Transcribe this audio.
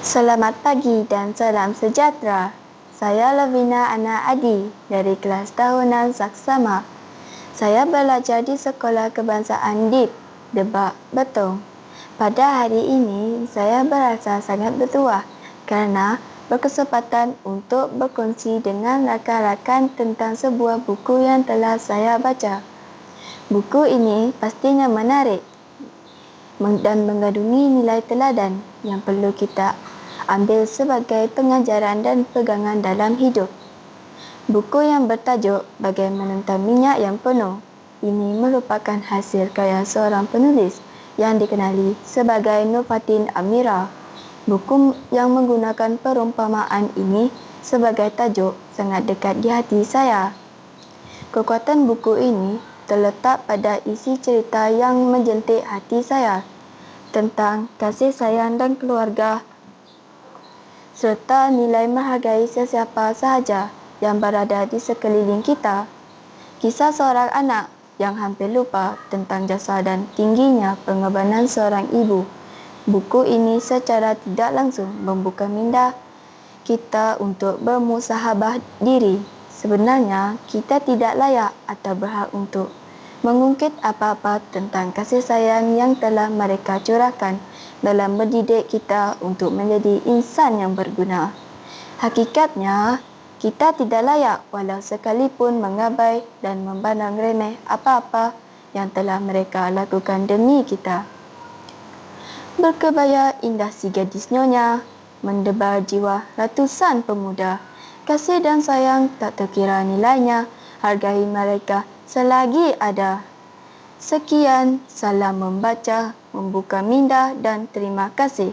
Selamat pagi dan salam sejahtera. Saya Lavina Ana Adi dari kelas tahunan Saksama. Saya belajar di Sekolah Kebangsaan DIP, Debak, Betong. Pada hari ini, saya berasa sangat bertuah kerana berkesempatan untuk berkongsi dengan rakan-rakan tentang sebuah buku yang telah saya baca. Buku ini pastinya menarik dan mengandungi nilai teladan yang perlu kita ambil sebagai pengajaran dan pegangan dalam hidup. Buku yang bertajuk Bagai Menentang Minyak yang Penuh ini merupakan hasil karya seorang penulis yang dikenali sebagai Nurfatin Amira. Buku yang menggunakan perumpamaan ini sebagai tajuk sangat dekat di hati saya. Kekuatan buku ini terletak pada isi cerita yang menjentik hati saya tentang kasih sayang dan keluarga serta nilai menghargai sesiapa sahaja yang berada di sekeliling kita. Kisah seorang anak yang hampir lupa tentang jasa dan tingginya pengorbanan seorang ibu. Buku ini secara tidak langsung membuka minda kita untuk bermusahabah diri. Sebenarnya, kita tidak layak atau berhak untuk mengungkit apa-apa tentang kasih sayang yang telah mereka curahkan dalam mendidik kita untuk menjadi insan yang berguna. Hakikatnya, kita tidak layak walau sekalipun mengabai dan memandang remeh apa-apa yang telah mereka lakukan demi kita. Berkebaya indah si gadis nyonya, mendebar jiwa ratusan pemuda. Kasih dan sayang tak terkira nilainya, hargai mereka selagi ada. Sekian, salam membaca, membuka minda dan terima kasih.